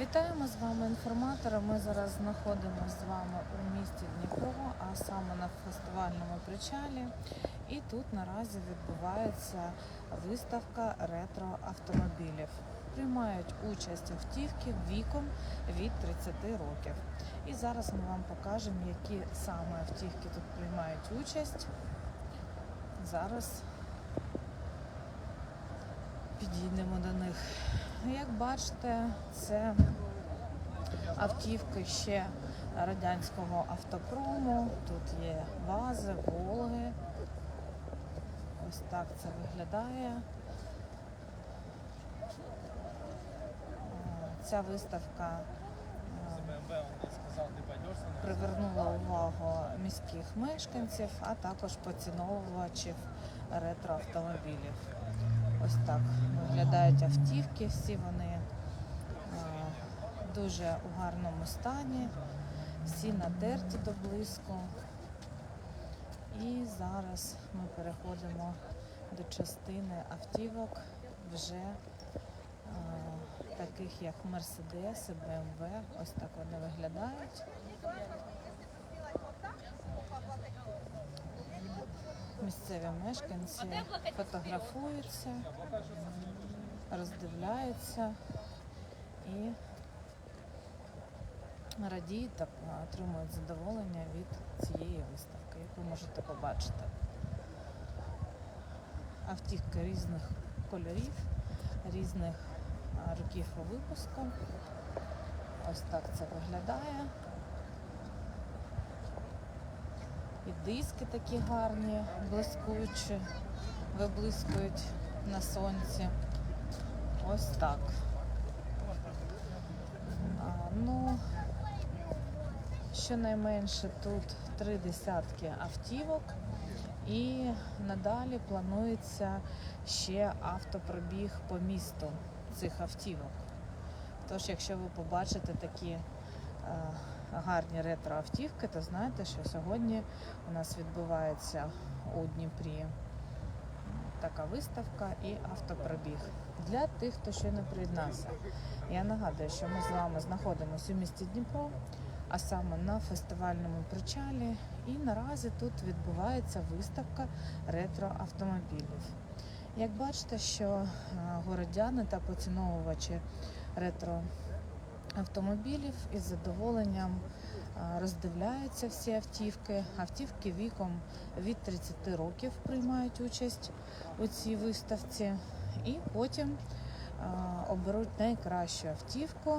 Вітаємо з вами інформатора. Ми зараз знаходимося з вами у місті Дніпро, а саме на фестивальному причалі. І тут наразі відбувається виставка ретро автомобілів. Приймають участь автівки віком від 30 років. І зараз ми вам покажемо, які саме автівки тут приймають участь. Зараз підійдемо до них. Як бачите, це автівки ще радянського автопрому. Тут є вази, Волги. Ось так це виглядає. Е, Ця виставка е, привернула увагу міських мешканців, а також поціновувачів ретроавтомобілів. Ось так виглядають автівки, всі вони е, дуже у гарному стані, всі натерті до блиску. І зараз ми переходимо до частини автівок вже е, таких як Mercedes, BMW. Ось так вони виглядають. Місцеві мешканці фотографуються, роздивляються і радіють та отримують задоволення від цієї виставки, яку можете побачити. Автівки різних кольорів, різних років випуску. Ось так це виглядає. І диски такі гарні, блискучі, виблискують на сонці. Ось так. А, ну, щонайменше тут три десятки автівок. І надалі планується ще автопробіг по місту цих автівок. Тож, якщо ви побачите такі е, гарні ретроавтівки, то знаєте, що сьогодні у нас відбувається у Дніпрі така виставка і автопробіг. Для тих, хто ще не приєднався. Я нагадую, що ми з вами знаходимося у місті Дніпро, а саме на фестивальному причалі. І наразі тут відбувається виставка ретроавтомобілів. Як бачите, що е, городяни та поціновувачі ретро автомобілів із задоволенням роздивляються всі автівки. Автівки віком від 30 років приймають участь у цій виставці, і потім а, оберуть найкращу автівку,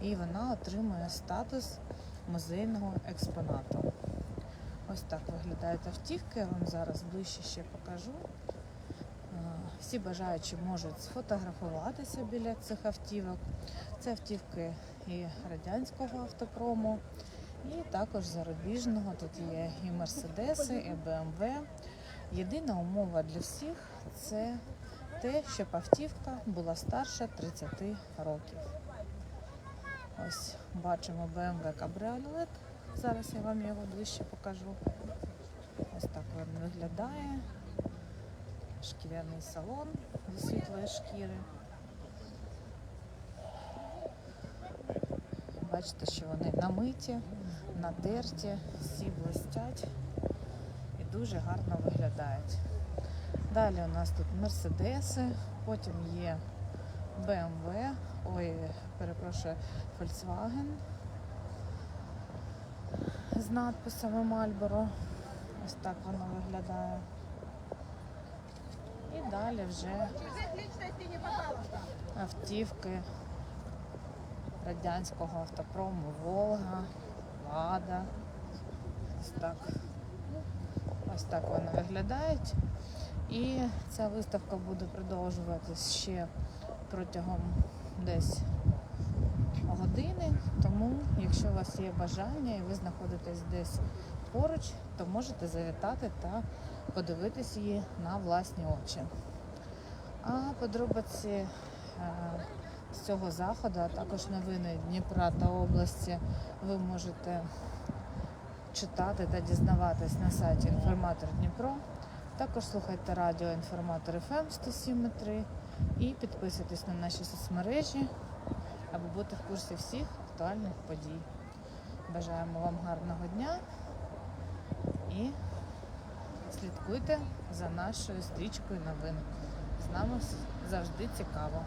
і вона отримує статус музейного експонату. Ось так виглядають автівки. Я вам зараз ближче ще покажу. А, Всі бажаючі можуть сфотографуватися біля цих автівок. Це автівки і радянського автопрому, і також зарубіжного. Тут є і Мерседеси, і БМВ. Єдина умова для всіх це те, щоб автівка була старша 30 років. Ось бачимо BMW кабріолет. Зараз я вам його ближче покажу. Ось так він виглядає. Шкіряний салон зі світлої шкіри. Бачите, що вони намиті, натерті, всі блистять і дуже гарно виглядають. Далі у нас тут Мерседеси, потім є BMW, ой, перепрошую, Volkswagen з надписами Marlboro. Ось так воно виглядає. Далі вже автівки радянського автопрому Волга, Лада. Ось так. Ось так вони виглядають. І ця виставка буде продовжуватись ще протягом десь години. Тому, якщо у вас є бажання і ви знаходитесь десь поруч, то можете завітати та подивитись її на власні очі. А подробиці е, з цього заходу, а також новини Дніпра та області ви можете читати та дізнаватись на сайті Інформатор Дніпро. Також слухайте радіо Інформатор ФМ 107.3 і підписуйтесь на наші соцмережі аби бути в курсі всіх актуальних подій. Бажаємо вам гарного дня і слідкуйте за нашою стрічкою новин. З нами завжди цікаво.